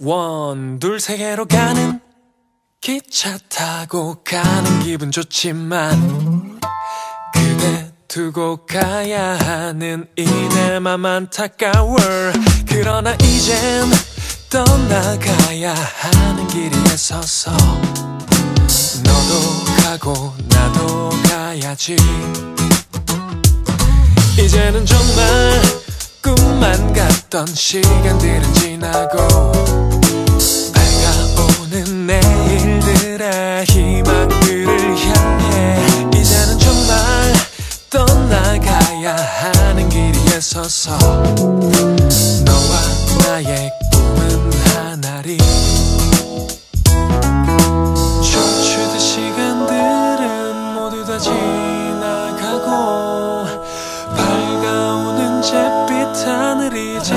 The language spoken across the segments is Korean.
원, 둘, 세 개로 가는 기차 타고 가는 기분 좋지만 그대 두고 가야 하는 이내 맘 안타까워. 그러나 이젠 떠나가야 하는 길에 서서 너도 가고 나도 가야지. 이제는 정말 꿈만 같던 시간들은 지나고 가야 하는 길에 서서 너와 나의 꿈은 하나리. 춤추듯 시간들은 모두 다 지나가고 밝아오는 잿빛 하늘이 재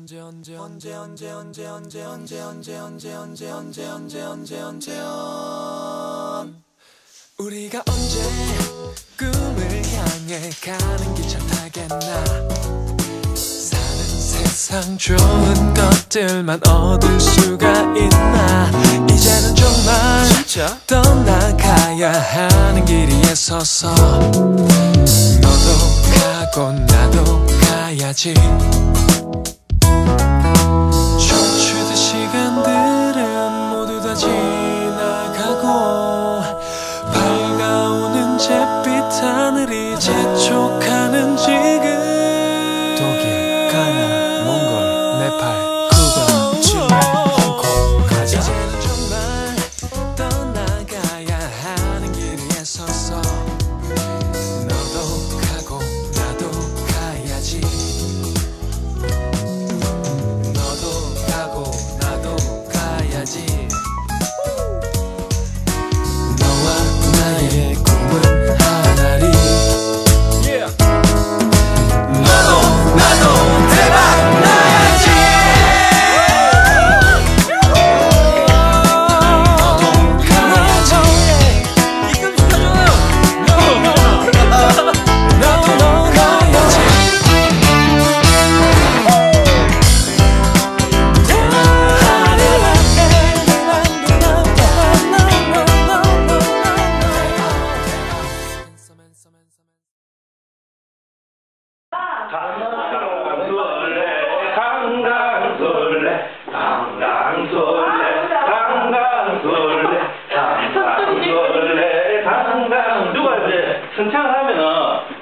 언제 언제 언제 언제 언제 언제 언제 언제 언제 언제 언제 언제 언제 언제 언제 언제 우리가 언제 꿈을 향해 가는 기차 타겠나 사는 세상 좋은 것들만 얻을 수가 있나 이제는 정말? 떠나가야 하는 길에 서서 너도 가고 나도 가야지 잿빛 하늘이 재촉하는 지금. 독일, 강강술래 강강술래 강강술래 강강술래 강강술래. 강강 누가 이제 승창을 하면은